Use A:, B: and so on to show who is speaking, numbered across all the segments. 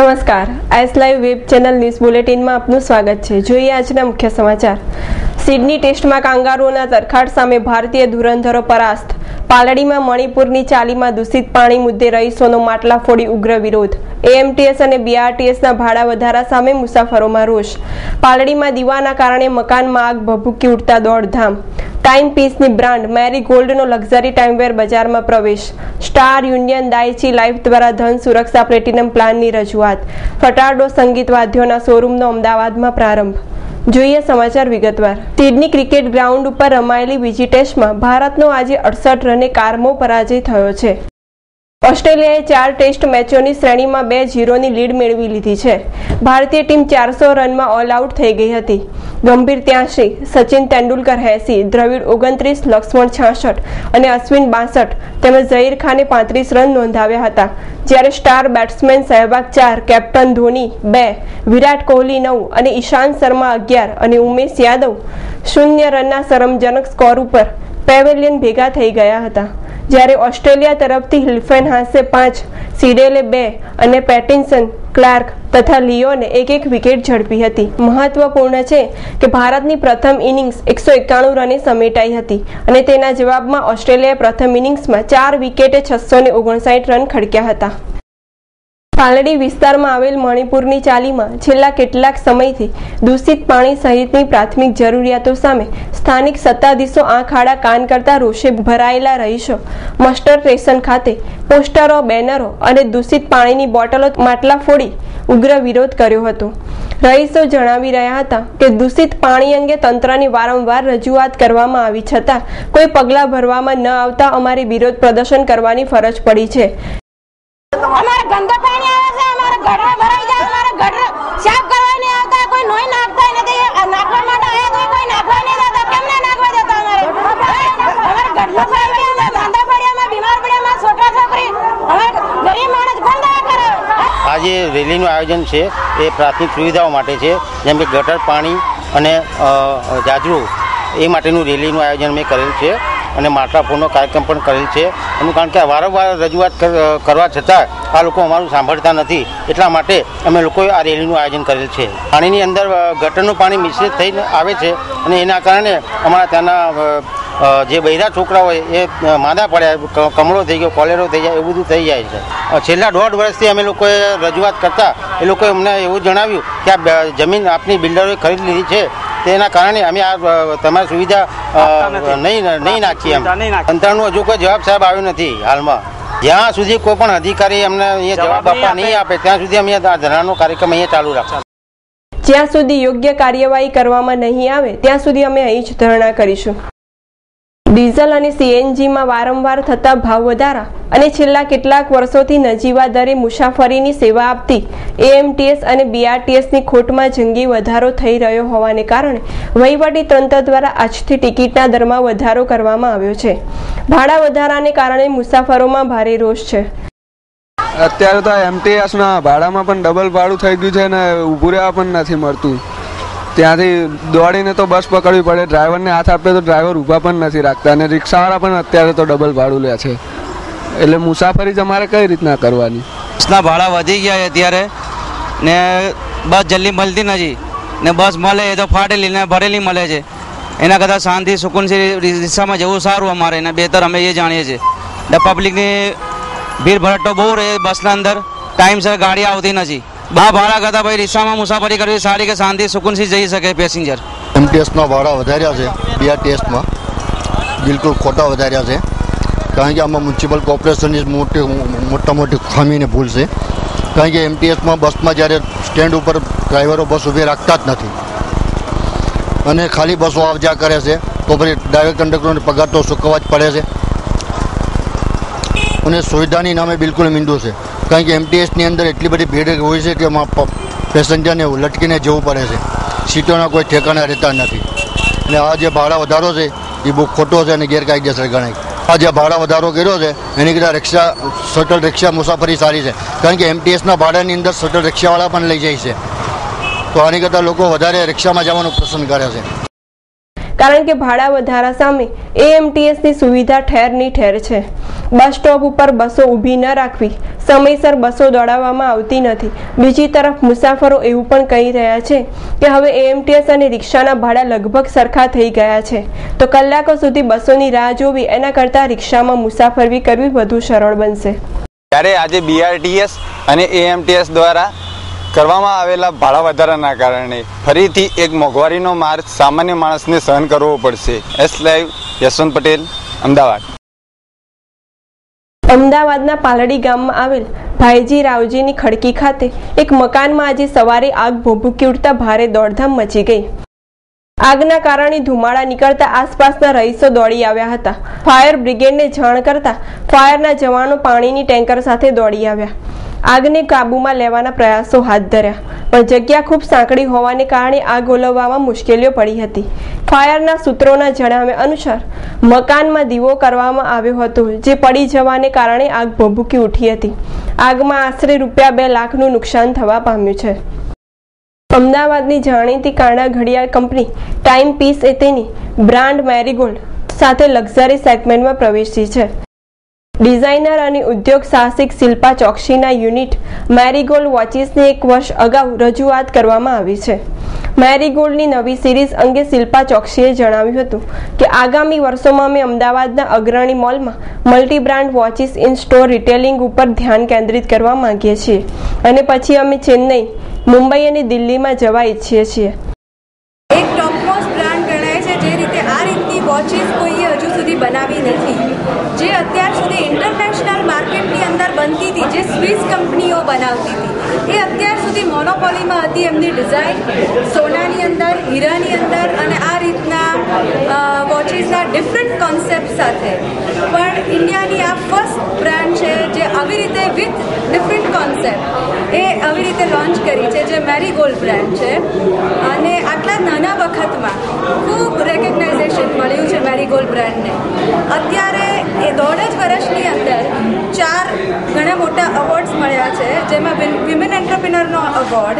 A: નમસ્કાર. S Live web channel news બુલેટિનમાં આપનું સ્વાગત છે. જોઈએ આજના મુખ્ય સમાચાર. સિડની ટેસ્ટમાં કાંગારુઓના તરખાટ સામે ભારતીય ધુરંધરો પરાસ્ત. પાલડીમાં મણિપુરની ચાલીમાં દૂષિત પાણી મુદ્દે રહીશોનો માટલા ફોડી ઉગ્ર વિરોધ. એએમટીએસ અને બીઆરટીએસના ભાડા વધારા સામે મુસાફરોમાં રોષ. પાલડીમાં દીવાના કારણે મકાનમાં આગ ભભૂકી ઉઠતા દોડધામ. ટાઈમ પીસની બ્રાન્ડ મેરી ગોલ્ડનો લક્ઝરી ટાઈમવેર બજારમાં પ્રવેશ. સ્ટાર યુનિયન દાયચી લાઈફ દ્વારા ધન સુરક્ષા પ્લેટિનમ પ્લાનની રજૂઆત. ફટારડો સંગીત વાદ્યોના શોરૂમનો અમદાવાદમાં પ્રારંભ. જોઈએ સમાચાર વિગતવાર. સિડની ક્રિકેટ ગ્રાઉન્ડ ઉપર રમાયેલી બીજી ટેસ્ટમાં ભારતનો આજે અડસઠ રને કારમો પરાજય થયો છે. ઓસ્ટ્રેલિયાએ ચાર ટેસ્ટ મેચોની શ્રેણીમાં બે ઝીરોની લીડ મેળવી લીધી છે. ભારતીય ટીમ ચારસો રનમાં ઓલ આઉટ થઈ ગઈ હતી. ગંભીર ત્યાંશી સચિન તેંડુલકર એસી દ્રવિડ ઓગણત્રીસ, લક્ષ્મણ છાસઠ અને અશ્વિન બાસઠ તેમજ ઝહીર ખાને પાંત્રીસ રન નોંધાવ્યા હતા. જ્યારે સ્ટાર બેટ્સમેન સહેવાગ ચાર, કેપ્ટન ધોની બે, વિરાટ કોહલી નવ અને ઈશાંત શર્મા અગિયાર અને ઉમેશ યાદવ શૂન્ય રનના શરમજનક સ્કોર ઉપર પેવેલિયન ભેગા થઈ ગયા હતા. જ્યારે ઓસ્ટ્રેલિયા તરફથી હિલ્ફેન હાસે પાંચ, સિડેલે બે અને પેટિન્સન, ક્લાર્ક તથા લિયોને એક એક વિકેટ ઝડપી હતી. મહત્વપૂર્ણ છે કે ભારતની પ્રથમ ઇનિંગ્સ એકસો એકાણું રને સમેટાઈ હતી અને તેના જવાબમાં ઓસ્ટ્રેલિયાએ પ્રથમ ઇનિંગ્સમાં ચાર વિકેટે છસો ઓગણસાઠ રન ખડક્યા હતા. પાલડી વિસ્તારમાં આવેલ મણિપુરની ચાલીમાં છેલ્લા કેટલાક સમયથી દૂષિત પાણી સહિતની પ્રાથમિક જરૂરિયાતો સામે સ્થાનિક સત્તાધીશો આંખ આડા કાન કરતા રોષે ભરાયેલા રહીશો. મસ્ટર સ્ટેશન ખાતે પોસ્ટરો, બેનરો અને દૂષિત પાણીની બોટલો માટલા ફોડી ઉગ્ર વિરોધ કર્યો હતો. રહીશો જણાવી રહ્યા હતા કે દૂષિત પાણી અંગે તંત્રની વારંવાર રજૂઆત કરવામાં આવી છતાં કોઈ પગલાં ભરવામાં ન આવતા અમારે વિરોધ પ્રદર્શન કરવાની ફરજ પડી છે.
B: રેલીનું આયોજન છે, એ પ્રાથમિક સુવિધાઓ માટે છે, જેમ કે ગટર પાણી અને જાજરૂ, એ માટેનું રેલીનું આયોજન મેં કરેલ છે અને માટલા કાર્યક્રમ પણ કરેલ છે. એનું કારણ કે વારંવાર રજૂઆત કર- કરવા છતાં આ લોકો અમારું સાંભળતા નથી, એટલા માટે અમે લોકોએ આ રેલીનું આયોજન કરેલ છે. પાણીની અંદર ગટરનું પાણી મિશ્રિત થઈને આવે છે અને એના કારણે અમારા ત્યાંના જે બૈરા છોકરા હોય એ માદા પડ્યા કમળો થઈ ગયો કોલેરો થઈ જાય એવું બધું થઈ જાય છે. છેલ્લા દોઢ વર્ષથી અમે લોકોએ રજૂઆત કરતા એ લોકોએ અમને એવું જણાવ્યું કે આ જમીન આપની બિલ્ડરોએ ખરીદ લીધી છે. તેના કારણે અમે આ તમારી સુવિધા નહીં નહીં નાખીએ એમ. તંત્રનો હજુ કોઈ જવાબ સાહેબ આવ્યો નથી હાલમાં. જ્યાં સુધી કોઈ પણ અધિકારી અમને અહીંયા જવાબ આપવા નહીં આપે. ત્યાં સુધી અમે આ ધરણાનો કાર્યક્રમ અહીંયા ચાલુ રાખશું
A: જ્યાં સુધી યોગ્ય કાર્યવાહી કરવામાં નહીં આવે ત્યાં સુધી અમે અહીં જ ધરણા કરીશું. ડીઝલ અને સીએનજીમાં વારંવાર થતા ભાવ વધારા અને છેલ્લા કેટલાક વર્ષોથી નજીવા દરે મુસાફરીની સેવા આપતી એએમટીએસ અને બીઆરટીએસની ખોટમાં જંગી વધારો થઈ રહ્યો હોવાને કારણે વહીવટી તંત્ર દ્વારા આજથી ટિકિટના દરમાં વધારો કરવામાં આવ્યો છે. ભાડા વધારાને કારણે મુસાફરોમાં ભારે રોષ છે.
C: અત્યારે તો એમટીએસના ભાડામાં પણ ડબલ ભાડું થઈ ગયું છે ને ઉભું રહેવા પણ નથી મળતું. ત્યાંથી દોડીને તો બસ પકડવી પડે. ડ્રાઈવરને હાથ આપે તો ડ્રાઈવર ઊભા પણ નથી રાખતા અને રિક્ષાવાળા પણ અત્યારે તો ડબલ ભાડું લે છે. એટલે મુસાફરી તમારે કઈ રીતના કરવાની?
D: બસના ભાડા વધી ગયા અત્યારે. ને બસ જલ્દી મળતી નથી. ને બસ મળે એ તો ફાટેલી ને ભરેલી મળે છે. એના કરતાં શાંતિ સુકૂનથી રિક્ષામાં જવું સારું અમારે. એને બેતર અમે એ જાણીએ છીએ. ને પબ્લિકની ભીડ ભરટ્ટો બહુ રહે બસના અંદર. ટાઈમસર ગાડી આવતી નથી. બા ભાડા કરતાં ભાઈ રિક્ષામાં મુસાફરી કરવી સારી કે શાંતિ? સુકૂનથી જઈ શકે પેસેન્જર.
E: એમટીએસના ભાડા વધાર્યા છે, બીઆર ટેસ્ટમાં. બિલકુલ ખોટા વધાર્યા છે. કારણ કે આમાં મ્યુનિસિપલ કોર્પોરેશનની મોટી મોટા મોટી ખામીને ભૂલ છે. કારણ કે એમટીએસમાં બસમાં જ્યારે સ્ટેન્ડ ઉપર ડ્રાઈવરો બસ ઊભી રાખતા જ નથી. અને ખાલી બસો આવ જા કરે છે, તો પછી ડ્રાઈવર કંડક્ટરને પગાર તો ચૂકવવા જ પડે છે. અને સુવિધાની નામે બિલકુલ મીંડું છે. કારણ કે એમટીએસની અંદર એટલી બધી ભીડ હોય છે કે એમાં પેસેન્જરને લટકીને જવું પડે છે. સીટોના કોઈ ઠેકાણા રહેતા નથી. અને આ જે ભાડા વધારો છે, એ બહુ ખોટો છે અને ગેરકાયદેસર ગણાય. આ જે ભાડા વધારો કર્યો છે, એની કરતાં રિક્ષા, શટલ રિક્ષા મુસાફરી સારી છે. કારણ કે એમટીએસના ભાડાની અંદર શટલ રિક્ષાવાળા પણ લઈ જાય છે. તો આની કરતાં લોકો વધારે રિક્ષામાં જવાનું પસંદ કરે છે.
A: કારણ કે ભાડા વધારા સામે એએમટીએસની સુવિધા ઠેરની ઠેર છે. બસ સ્ટોપ ઉપર બસો ઊભી ન રાખવી સમયસર બસો દોડાવવામાં આવતી નથી. બીજી તરફ મુસાફરો એવું પણ કહી રહ્યા છે કે હવે એએમટીએસ અને રિક્ષાના ભાડા લગભગ સરખા થઈ ગયા છે. તો કલાકો સુધી બસોની રાહ જોવી એના કરતાં રિક્ષામાં મુસાફરી કરવી વધુ સરળ બનશે.
F: ત્યારે આજે બીઆરટીએસ અને એએમટીએસ દ્વારા કરવામાં આવેલા ભાડા વધારાના કારણે ફરીથી એક મોંઘવારીનો માર્ગ સામાન્ય માણસને સહન કરવો પડશે. S Live Yashwant Patel, Ahmedabad.
A: અમદાવાદના પાલડી ગામમાં આવેલ ભાઈજી રાવજીની ખડકી ખાતે એક મકાનમાં આજે સવારે આગ ભભૂકી ઉઠતા ભારે દોડધામ મચી ગઈ. આગના કારણે ધુમાડા નીકળતા આસપાસના રહીશો દોડી આવ્યા હતા. ફાયર બ્રિગેડને જાણ કરતા ફાયરના જવાનો પાણીની ટેન્કર સાથે દોડી આવ્યા. આગને કાબૂમાં લેવાના પ્રયાસો હાથ ધર્યા. પણ જગ્યા ખૂબ સાંકડી હોવાને કારણે આગ ઓલવવામાં મુશ્કેલીઓ પડી હતી. ફાયરના સૂત્રોના જણાવ્યા અનુસાર, મકાનમાં દીવો કરવામાં આવ્યો હતો, જે પડી જવાને કારણે આગ ભભૂકી ઉઠી હતી. આગમાં આશરે રૂપિયા બે લાખનું નુકસાન થવા પામ્યું છે. અમદાવાદની જાણીતી કાણા ઘડિયાળ કંપની ટાઈમ પીસ એ તેની બ્રાન્ડ મેરીગોલ્ડ સાથે લક્ઝરી સેગમેન્ટમાં પ્રવેશી છે. ડિઝાઇનર અને ઉદ્યોગ સાહસિક શિલ્પા ચોકસીના યુનિટ મેરીગોલ્ડ વોચિસની એક વર્ષ અગાઉ રજૂઆત કરવામાં આવી છે. મેરીગોલ્ડની નવી સિરીઝ અંગે શિલ્પા ચોકસીએ જણાવ્યું હતું કે, આગામી વર્ષોમાં અમે અમદાવાદના અગ્રણી મોલમાં multi brand watches in store retailing ઉપર ધ્યાન કેન્દ્રિત કરવા માંગીએ છીએ અને પછી અમે ચેન્નઈ, મુંબઈ અને દિલ્હીમાં જવા ઈચ્છીએ છીએ.
G: બનાવી નથી. જે અત્યાર ઇન્ટરનેશનલ માર્કેટની અંદર બનતી હતી, જે સ્વિસ કંપનીઓ બનાવતી હતી. એ અત્યાર સુધી મોનોપોલીમાં હતી, એમની ડિઝાઇન સોનાની અંદર, હીરાની અંદર અને આ રીતના વોચિસના ડિફરન્ટ કોન્સેપ્ટ સાથે. પણ ઇન્ડિયાની આ ફર્સ્ટ બ્રાન્ડ છે જે આવી રીતે વિથ ડિફરન્ટ કોન્સેપ્ટ એ આવી રીતે લોન્ચ કરી છે, જે મેરી ગોલ્ડ બ્રાન્ડ છે. અને આટલા નાના વખતમાં ખૂબ રેકગ્નાઇઝેશન મળ્યું છે મેરી ગોલ્ડ બ્રાન્ડને અત્યારે એ દોઢ જ વર્ષની અંદર ચાર ઘણા મોટા અવોર્ડ્સ મળ્યા છે, જેમાં વિમેન એન્ટરપ્રિનરનો અવોર્ડ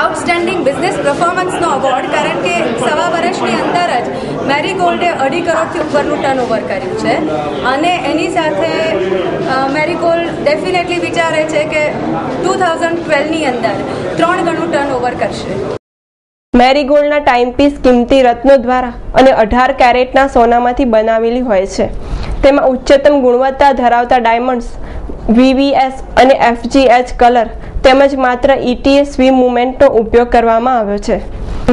G: આઉટસ્ટેન્ડિંગ બિઝનેસ પરફોર્મન્સનો અવોર્ડ કારણ કે સવા વર્ષની અંદર જ મેરી ગોલ્ડે અઢી કરોડથી ઉપરનું ટર્નઓવર કર્યું છે. અને એની સાથે મેરી ગોલ્ડ ડેફિનેટલી વિચારે છે કે ટુ થાઉઝન્ડ ટ્વેલ્વની અંદર ત્રણ ગણું ટર્નઓવર કરશે.
A: મેરીગોલ્ડના ટાઈમપીસ કિંમતી રત્નો દ્વારા અને અઢાર કેરેટના સોનામાંથી બનાવેલી હોય છે. તેમાં ઉચ્ચતમ ગુણવત્તા ધરાવતા ડાયમંડ્સ વીવીએસ અને એફજીએચ કલર તેમજ માત્ર ઈટીએસ વી મુમેન્ટનો ઉપયોગ કરવામાં આવ્યો છે.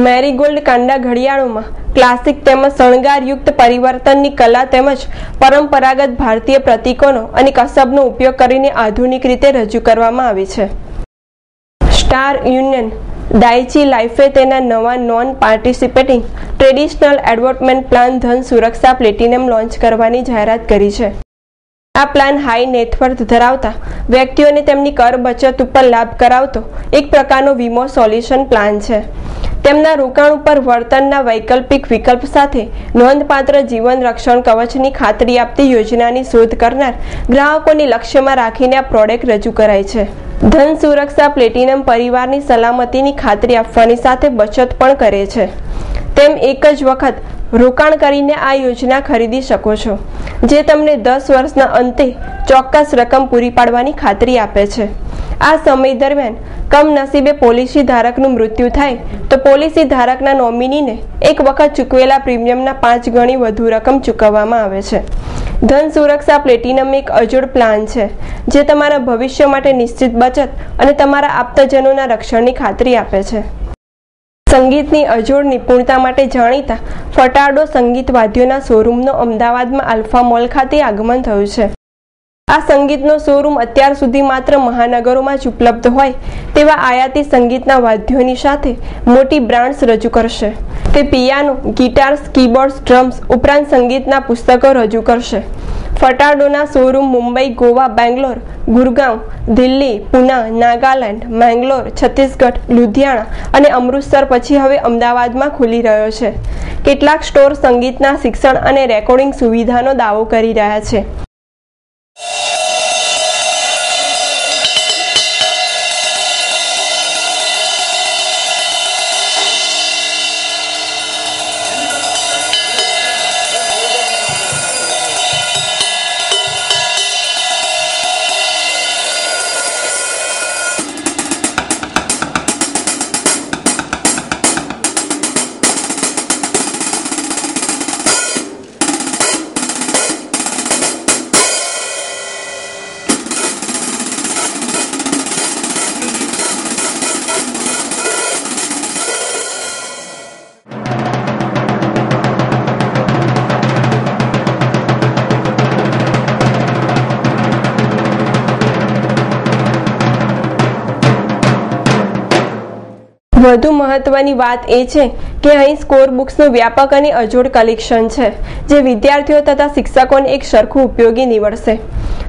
A: મેરીગોલ્ડ કાંડા ઘડિયાળોમાં ક્લાસિક તેમજ શણગારયુક્ત પરિવર્તનની કલા તેમજ પરંપરાગત ભારતીય પ્રતીકોનો અને કસબનો ઉપયોગ કરીને આધુનિક રીતે રજૂ કરવામાં આવી છે. સ્ટાર યુનિયન ડાઇચી લાઇફે તેના નવા non participating traditional endowment plan Dhan Suraksha platinum launch કરવાની જાહેરાત કરી છે. આ પ્લાન હાઈ નેટવર્થ ધરાવતા વ્યક્તિઓને તેમની કર બચત ઉપર લાભ કરાવતો એક પ્રકારનો વીમો સોલ્યુશન પ્લાન છે. તેમના રોકાણ ઉપર વળતરના વૈકલ્પિક વિકલ્પ સાથે નોંધપાત્ર જીવન રક્ષણ કવચની ખાતરી આપતી યોજનાની શોધ કરનાર ગ્રાહકોને લક્ષ્યમાં રાખીને આ પ્રોડક્ટ રજૂ કરાય છે. ધન સુરક્ષા પ્લેટિનમ પરિવારની સલામતીની ખાતરી આપવાની સાથે બચત પણ કરે છે. તેમ એક જ વખત રોકાણ કરીને આ યોજના ખરીદી શકો છો, જે તમને દસ વર્ષના અંતે ચોક્કસ રકમ પૂરી પાડવાની ખાતરી આપે છે. આ સમય દરમિયાન કમનસીબે પોલિસી ધારકનું મૃત્યુ થાય તો પોલિસી ધારકના નોમિનીને એક વખત ચૂકવેલા પ્રીમિયમના પાંચ ગણી વધુ રકમ ચૂકવવામાં આવે છે. ધન સુરક્ષા પ્લેટિનમ એક અજોડ પ્લાન છે, જે તમારા ભવિષ્ય માટે નિશ્ચિત બચત અને તમારા આપ્તજનોના રક્ષણની ખાતરી આપે છે. સંગીતની અજોડ નિપુણતા માટે જાણીતા ફટાડો સંગીત વાદ્યોના શોરૂમનો અમદાવાદમાં આલ્ફા મોલ ખાતે આગમન થયું છે. આ સંગીતનો શોરૂમ અત્યાર સુધી માત્ર મહાનગરોમાં જ ઉપલબ્ધ હોય તેવા આયાતી સંગીતના વાદ્યોની સાથે મોટી બ્રાન્ડ્સ રજૂ કરશે. તે પિયાનો ગિટાર્સ કીબોર્ડ્સ, ડ્રમ્સ ઉપરાંત સંગીતના પુસ્તકો રજૂ કરશે. ફટાડોના શોરૂમ મુંબઈ, ગોવા, બેંગ્લોર, ગુરગાંવ, દિલ્હી, પુના, નાગાલેન્ડ, મેંગ્લોર, છત્તીસગઢ, લુધિયાણા અને અમૃતસર પછી હવે અમદાવાદમાં ખુલી રહ્યો છે. કેટલાક સ્ટોર સંગીતના શિક્ષણ અને રેકોર્ડિંગ સુવિધાનો દાવો કરી રહ્યા છે. વધુ મહત્વની વાત એ છે કે અહીં સ્કોર બુક્સનું વ્યાપક અને અજોડ કલેક્શન છે, જે વિદ્યાર્થીઓ તથા શિક્ષકોને એક સરખું ઉપયોગી નીવડશે.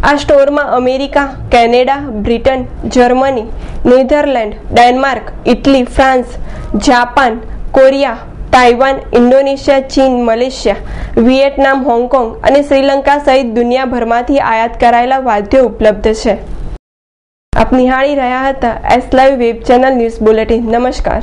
A: આ સ્ટોરમાં America, Canada, Britain, Germany, Netherland, Denmark, Italy, France, Japan, Korea, Taiwan, Indonesia, ચીન, મલેશિયા વિયેટનામ હોંગકોંગ અને શ્રીલંકા સહિત દુનિયાભરમાંથી આયાત કરાયેલા વાદ્યો ઉપલબ્ધ છે. આપ નિહાળી રહ્યા હતા S live web channel news bulletin. નમસ્કાર.